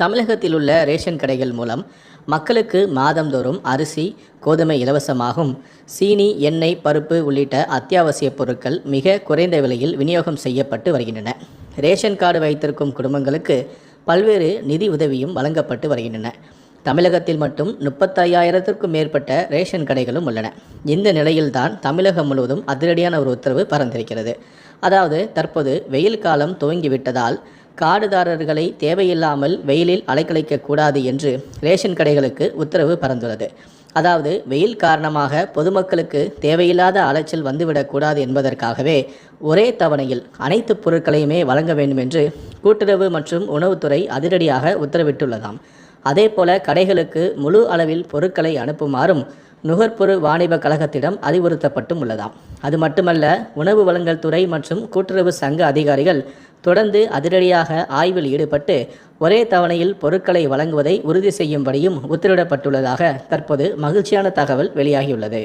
தமிழகத்தில் உள்ள ரேஷன் கடைகள் மூலம் மக்களுக்கு மாதந்தோறும் அரிசி கோதுமை இலவசமாகும். சீனி எண்ணெய் பருப்பு உள்ளிட்ட அத்தியாவசிய பொருட்கள் மிக குறைந்த விலையில் விநியோகம் செய்யப்பட்டு வருகின்றன. ரேஷன் கார்டு வைத்திருக்கும் குடும்பங்களுக்கு பல்வேறு நிதி உதவியும் வழங்கப்பட்டு வருகின்றன. தமிழகத்தில் மட்டும் முப்பத்தையாயிரத்திற்கும் மேற்பட்ட ரேஷன் கடைகளும் உள்ளன. இந்த நிலையில்தான் தமிழகம் முழுவதும் அதிரடியான ஒரு உத்தரவு பறந்திருக்கிறது அதாவது தற்போது வெயில் காலம் துவங்கிவிட்டதால் காடுதாரர்களை தேவையில்லாமல் வெயிலில் அலைக்கழிக்க கூடாது என்று ரேஷன் கடைகளுக்கு உத்தரவு பறந்துள்ளது. அதாவது வெயில் காரணமாக பொதுமக்களுக்கு தேவையில்லாத அலைச்சல் வந்துவிடக்கூடாது என்பதற்காகவே ஒரே தவணையில் அனைத்து பொருட்களையுமே வழங்க வேண்டும் என்று கூட்டுறவு மற்றும் உணவுத்துறை அதிரடியாக உத்தரவிட்டுள்ளதாம். அதேபோல கடைகளுக்கு முழு அளவில் பொருட்களை அனுப்புமாறும் நுகர்பொரு வாணிப கழகத்திடம் அறிவுறுத்தப்பட்டும் உள்ளதாம். அது மட்டுமல்ல உணவு வழங்கல் துறை மற்றும் கூட்டுறவு சங்க அதிகாரிகள் தொடர்ந்து அதிரடியாக ஆய்வில் ஈடுபட்டு ஒரே தவணையில் பொருட்களை வழங்குவதை உறுதி செய்யும்படியும் உத்தரவிடப்பட்டுள்ளதாக தற்போது மகிழ்ச்சியான தகவல் வெளியாகியுள்ளது.